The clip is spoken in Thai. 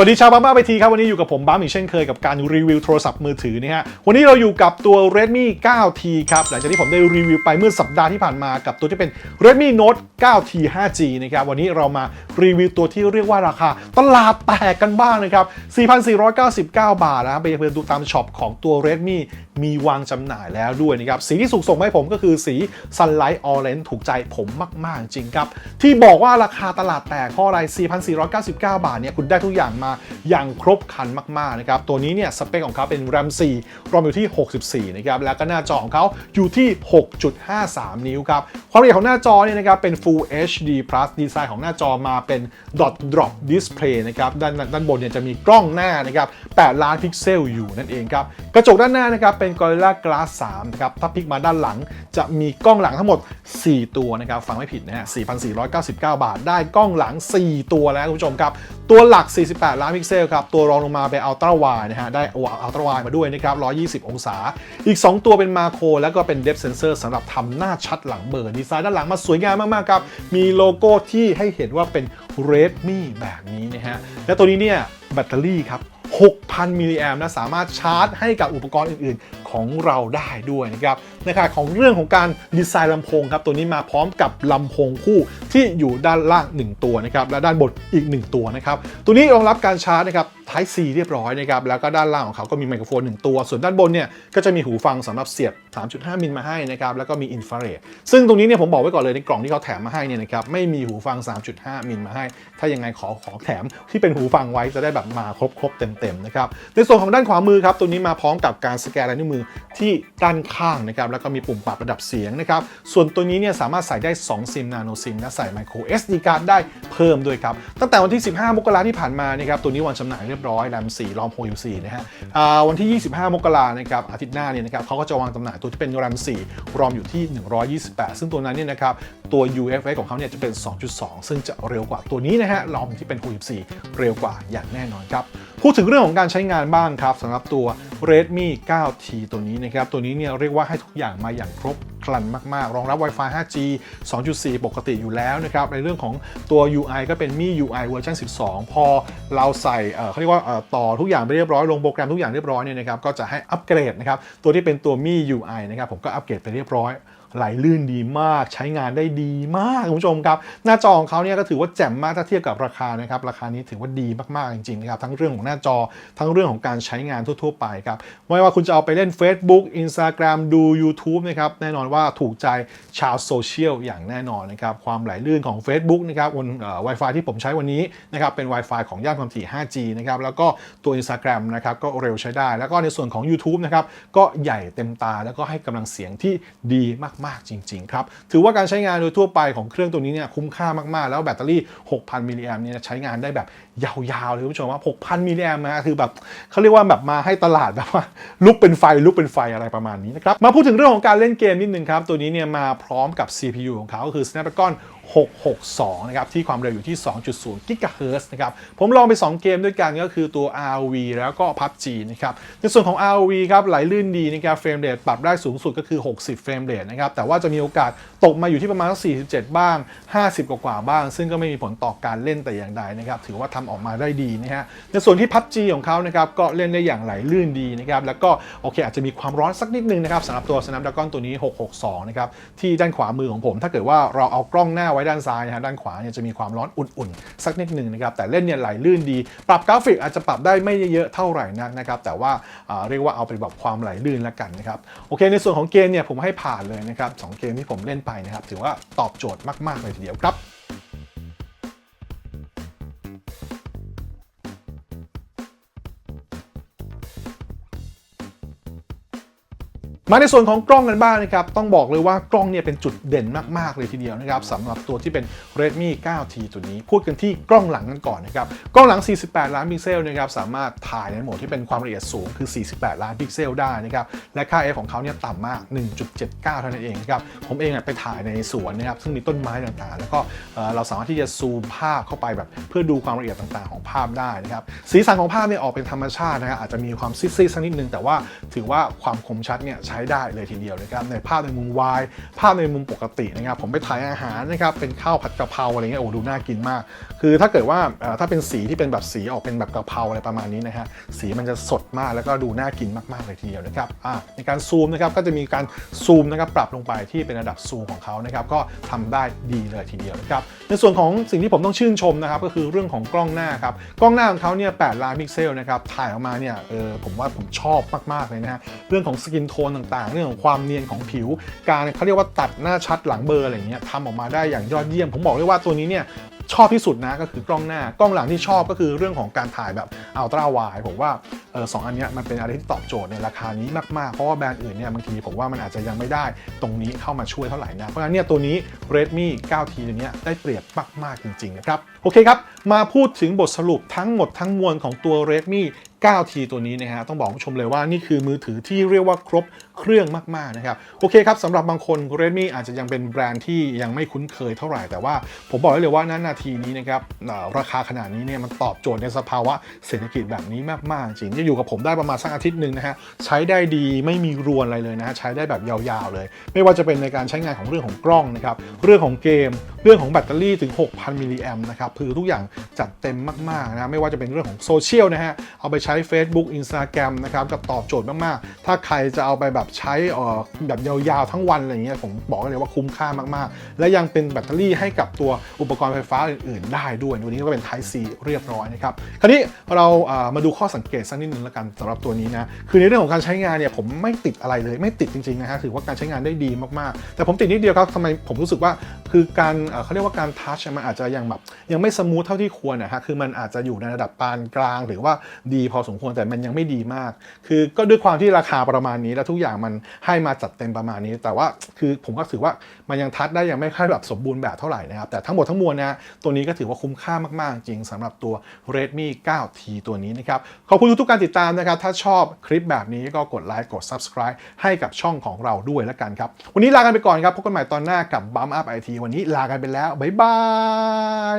วัสดีชาวบ้าบ้าไปทีครับ วันนี้อยู่กับผมบ้ามอีกเช่นเคยกับการรีวิวโทรศัพท์มือถือนะฮะวันนี้เราอยู่กับตัว Redmi 9T ครับ หลังจากที่ผมได้รีวิวไปเมื่อสัปดาห์ที่ผ่านมากับตัวที่เป็น Redmi Note 9T 5G นะครับวันนี้เรามารีวิวตัวที่เรียกว่าราคาตลาดแตกกันบ้างนะครับ 4,499 บาทนะครับไปเพื่อนดูตามช็อปของตัว Redmi มีวางจำหน่ายแล้วด้วยนะครับสีที่สุกส่งให้ผมก็คือสี Sunlight Orange ถูกใจผมมาก ๆ จริงครับ ที่บอกว่าราคาตลาดแตกเพราะอะไร 4,499 บาทเนี่ยคุณได้ทุกอย่างมาอย่างครบครันมาก ๆ นะครับ ตัวนี้เนี่ยสเปคของเขาเป็น RAM 4รอมอยู่ที่ 64 นะครับ แล้วก็หน้าจอของเขาอยู่ที่ 6.53 นิ้วครับ ความละเอียดของหน้าจอเนี่ยนะครับเป็น Full HD Plus ดีไซน์ของหน้าจอมาเป็น Dot Drop Display นะครับด้านด้านบนเนี่ยจะมีกล้องหน้านะครับ8ล้านพิกเซลอยู่นั่นเองครับกระจกด้านหน้านะครับเป็น Gorilla Glass 3นะครับถ้าพลิกมาด้านหลัง จะมีกล้องหลังทั้งหมด 4 ตัวนะครับฟังไม่ผิดนะฮะ 4,499 บาท ได้กล้องหลัง 4 ตัวแล้วคุณผู้ชมครับ ตัวหลัก 48 ล้านพิกเซลครับ ตัวรองลงมาเป็น Ultra Wide นะฮะได้ Ultra Wide มาด้วยนะครับ 120 องศา อีก 2 ตัวเป็นมาโครแล้วก็เป็น Depth Sensor สำหรับทำหน้าชัดหลังเบอร์ดีไซน์ด้านหลังมาสวยงามมากๆครับมีโลโก้ที่ให้เห็นว่าเป็น Redmi แบบนี้นะฮะและตัวนี้เนี่ยแบตเตอรี่ครับ 6,000 มิลลิแอมป์นะสามารถชาร์จให้กับอุปกรณ์อื่นๆ ของเราได้ด้วยนะครับในขณะของเรื่องของการดีไซน์ลำโพงครับตัวนี้มาพร้อมกับลำโพงคู่ที่อยู่ด้านล่าง 1 ตัวนะครับและด้านบนอีก 1 ตัวนะครับตัวนี้รองรับการชาร์จนะครับ Type C เรียบร้อยนะครับแล้วก็ด้านล่างของเขาก็มีไมโครโฟน 1 ตัว ส่วนด้านบนเนี่ยก็จะมีหูฟังสำหรับเสียบ 3.5 มิลมาให้นะครับแล้วก็มีอินฟราเรดซึ่งตรงนี้เนี่ยผมบอกไว้ก่อนเลยในกล่องที่เขาแถมมาให้เนี่ยนะครับไม่มีหูฟัง 3.5 มิลมาให้ ถ้ายังไงขอขอแถมที่เป็นหูฟังไว้จะได้แบบมาครบครบเต็มๆนะครับในส่วนของด้านขวามือครับตัวนี้มาพร้อมกับการสแกนลายนิ้วมือที่ด้านข้างนะครับแล้วก็มีปุ่มปรับระดับเสียงนะครับส่วนตัวนี้เนี่ยสามารถใส่ได้ 2 ซิมนาโนซิมและใส่ micro SD card ได้เพิ่มด้วยครับตั้งแต่วันที่ 15 มกราที่ผ่านมานะครับตัวนี้วันจำหน่ายเรียบร้อย RAM 4 ROM 64นะฮะวันที่ 25 มกรานะครับอาทิตย์หน้าเนี่ยนะครับเขาก็จะวางจำหน่ายตัวที่เป็น RAM 4 ROM อยู่ที่ 128 ซึ่งตัวนั้นเนี่ยนะครับตัว UFS ของเขาเนี่ยจะเป็น 2.2 ซึ่งจะเร็วกว่าตัวนี้นะฮะ ROM ที่เป็น 64 เร็วกว่าอย่างแน่นอนครับพูดถึงเรื่องของการใช้งานบ้างครับสำหรับตัว Redmi 9T ตัวนี้นะครับตัวนี้เนี่ยเรียกว่าให้ทุกอย่างมาอย่างครบ ครันมากๆ รองรับ Wi-Fi 5G 2.4 ปกติอยู่แล้วนะครับ ในเรื่องของตัว UI ก็เป็น Mi UI เวอร์ชัน12 พอเราใส่เขาเรียกว่าต่อทุกอย่างไปเรียบร้อย ลงโปรแกรมทุกอย่างเรียบร้อยเนี่ยนะครับ ก็จะให้อัปเกรดนะครับ ตัวที่เป็นตัว Mi UI นะครับ ผมก็อัปเกรดไปเรียบร้อย ไหลลื่นดีมาก ใช้งานได้ดีมากคุณผู้ชมครับ หน้าจอของเขาเนี่ยก็ถือว่าแจ่มมากถ้าเทียบกับราคานะครับราคานี้ถือว่าดีมากๆจริงๆนะครับทั้งเรื่องของหน้าจอทั้งเรื่องของการใช้งานทั่วๆไปครับไม่ว่าคุณจะเอาไปเล่น Facebook Instagram ดู YouTube นะครับแน่นอนว่าถูกใจชาวโซเชียลอย่างแน่นอนนะครับความไหลลื่นของ Facebook นะครับบนเอ่อ Wi-Fi ที่ผมใช้วันนี้นะครับเป็น Wi-Fi ของย่านความถี่ 5G นะครับแล้วก็ตัว Instagram นะครับก็เร็วใช้ได้ แล้วก็ในส่วนของ YouTube นะครับก็ใหญ่เต็มตาแล้วก็ให้กำลังเสียงที่ดีมากมากจริง ๆ ครับ ถือว่าการใช้งานโดยทั่วไปของเครื่องตัวนี้เนี่ยคุ้มค่ามาก ๆ แล้วแบตเตอรี่ 6,000 มิลลิแอมป์เนี่ยใช้งานได้แบบยาวๆเลยคุณผู้ชมว่า6,000 มิลลิแอมป์นะคือแบบเขาเรียกว่าแบบมาให้ตลาดแบบว่าลุกเป็นไฟลุกเป็นไฟอะไรประมาณนี้นะครับมาพูดถึงเรื่องของการเล่นเกมนิดนึงครับตัวนี้เนี่ยมาพร้อมกับ CPU ของเขาก็คือ Snapdragon 662 นะครับ ที่ความเร็วอยู่ที่ 2.0 GHz นะครับ ผมลองไป 2 เกมด้วยกันก็คือตัว ROV แล้วก็ PUBG นะครับ ในส่วนของ ROV ครับไหลลื่นดีนะครับเฟรมเรทปรับได้สูงสุดก็คือ 60 เฟรมเรทนะครับ แต่ว่าจะมีโอกาสตกมาอยู่ที่ประมาณ 47 บ้าง 50 กว่าบ้าง ซึ่งก็ไม่มีผลต่อการเล่นแต่อย่างใดนะครับ ถือว่าทำออกมาได้ดีนะฮะ ในส่วนที่ PUBG ของเขานะครับก็เล่นได้อย่างไหลลื่นดีนะครับ แล้วก็โอเคอาจจะมีความร้อนสักนิดนึงนะครับสำหรับตัว Snapdragon ตัวนี้ 662 นะครับที่ด้านขวามือของผม ถ้าเกิดว่าเราเอากล้องหน้าไว้ด้านซ้ายนะฮะด้านขวาเนี่ยจะมีความร้อนอุ่นๆ สักนิดหนึ่งนะครับแต่เล่นเนี่ยไหลลื่นดี ปรับกราฟิกอาจจะปรับได้ไม่เยอะเท่าไหร่นักนะครับแต่ว่าเรียกว่าเอาเป็นแบบความไหลลื่นละกันนะครับโอเค ในส่วนของเกมเนี่ยผมให้ผ่านเลยนะครับสองเกมที่ผมเล่นไปนะครับถือว่าตอบโจทย์มากๆเลยทีเดียวครับ มาในส่วนของกล้องกันบ้างนะครับ ต้องบอกเลยว่ากล้องเนี่ยเป็นจุดเด่นมาก ๆ เลยทีเดียวนะครับสำหรับตัวที่เป็น Redmi 9T ตัวนี้ พูดกันที่กล้องหลังกันก่อนนะครับ กล้องหลัง 48 ล้านพิกเซลนะครับสามารถถ่ายในโหมดที่เป็นความละเอียดสูงคือ 48 ล้านพิกเซลได้นะครับ และค่า f ของเขาเนี่ยต่ำมาก 1.79 เท่านั้นเองครับ ผมเองไปถ่ายในสวนนะครับ ซึ่งมีต้นไม้ต่างๆ แล้วก็เอ่อเราสามารถที่จะซูมภาพเข้าไปแบบ เพื่อดูความละเอียดต่างๆ ของภาพได้นะครับ สีสันของภาพเนี่ยออกเป็นธรรมชาตินะครับอาจจะมีความซีดๆสักนิดนึงแต่ว่าถือว่าความคมชัดเนี่ยใช้ช้ได้เลยทีเดียวนะครับในภาพในมุมวายภาพในมุมปกตินะครับผมไปถ่ายอาหารนะครับเป็นข้าวผัดกะเพราอะไรเงี้ยโอ้ดูน่ากินมาก คือถ้าเกิดว่าถ้าเป็นสีที่เป็นแบบสีออกเป็นแบบกะเพราอะไรประมาณนี้นะฮะสีมันจะสดมากแล้วก็ดูน่ากินมากๆเลยทีเดียวนะครับในการซูมนะครับก็จะมีการซูมนะครับปรับลงไปที่เป็นระดับซูมของเขานะครับก็ทำได้ดีเลยทีเดียวนะครับในส่วนของสิ่งที่ผมต้องชื่นชมนะครับก็คือเรื่องของกล้องหน้าครับกล้องหน้าของเขาเนี่ย8ล้านพิกเซลนะครับถ่ายออกมาเนี่ยเออผมว่าผมชอบมากๆเลยนะฮะเรื่องของสกินโทนต่างๆ เรื่องของความเนียนของผิว การเขาเรียกว่าตัดหน้าชัดหลังเบอร์อะไรเงี้ยทำออกมาได้อย่างยอดเยี่ยม ผมบอกเลยว่าตัวนี้เนี่ยชอบที่สุดนะก็คือกล้องหน้ากล้องหลังที่ชอบก็คือเรื่องของการถ่ายแบบอัลตร้าไวผมว่าเออสองอันนี้มันเป็นอะไรที่ตอบโจทย์ในราคานี้มากๆ เพราะว่าแบรนด์อื่นเนี่ยบางทีผมว่ามันอาจจะยังไม่ได้ตรงนี้เข้ามาช่วยเท่าไหร่นะ เพราะฉะนั้นเนี่ยตัวนี้ Redmi 9T ตัวเนี้ยได้เปรียบมากๆจริงๆนะครับ โอเคครับ มาพูดถึงบทสรุปทั้งหมดทั้งมวลของตัว Redmi 9T ตัวนี้นะฮะต้องบอกผู้ชมเลยว่านี่คือมือถือที่เรียกว่าครบเครื่องมากๆนะครับโอเคครับสำหรับบางคน Redmi อาจจะยังเป็นแบรนด์ที่ยังไม่คุ้นเคยเท่าไหร่แต่ว่าผมบอกได้เลยว่าณนาทีนี้นะครับราคาขนาดนี้เนี่ยมันตอบโจทย์ในสภาวะเศรษฐกิจแบบนี้มากๆ จริงจะอยู่กับผมได้ประมาณสักอาทิตย์หนึ่งนะฮะใช้ได้ดีไม่มีรวนอะไรเลยนะฮะใช้ได้แบบยาวๆเลย ไม่ว่าจะเป็นในการใช้งานของเรื่องของกล้องนะครับเรื่องของเกม รื่องของแบตเตอรี่ถึง 6,000 มิลลิแอมนะครับคือทุกอย่างจัดเต็มมากๆนะไม่ว่าจะเป็นเรื่องของโซเชียลนะฮะเอาไปใช้ Facebook Instagram นะครับก็ตอบโจทย์มากๆ ถ้าใครจะเอาไปแบบใช้ออแบบยาวๆทั้งวันอะไรเงี้ยผมบอกเลยว่าคุ้มค่ามากๆ และยังเป็นแบตเตอรี่ให้กับตัวอุปกรณ์ไฟฟ้าอื่นๆ ได้ด้วย วันนี้ก็เป็น Type C เรียบร้อยนะครับคราวนี้เราอ่ามาดูข้อสังเกตสักนิดนึงแล้วกันสำหรับตัวนี้นะคือในเรื่องของการใช้งานเนี่ยผมไม่ติดอะไรเลยไม่ติดจริงๆนะฮะถือว่าการใช้งานได้ดีมากๆ แต่ผมติดนิดเดียวครับทำไมผมรู้สึกว่าคือการเขาเรียกว่าการทัชมันอาจจะยังแบบยังไม่สมูทเท่าที่ควรนะฮะคือมันอาจจะอยู่ในระดับปานกลาง หรือว่าดีพอสมควรแต่มันยังไม่ดีมาก คือก็ด้วยความที่ราคาประมาณนี้ แล้วทุกอย่างมันให้มาจัดเต็มประมาณนี้ แต่ว่าคือผมก็ถือว่ามันยังทัชได้ยังไม่ค่อยแบบสมบูรณ์แบบเท่าไหร่นะครับแต่ทั้งหมดทั้งมวลนะตัวนี้ก็ถือว่าคุ้มค่ามากๆ จริงสำหรับตัว Redmi 9T ตัวนี้นะครับขอบคุณทุกการติดตามนะครับถ้าชอบคลิปแบบนี้ก็กดไลค์กด Subscribe ให้กับช่องของเราด้วยแล้วกันครับวันนี้ลากันไปก่อนครับพบกันใหม่ตอนหน้ากับ Bump Up IT วันนี้ลากันไปแล้ว บ๊ายบาย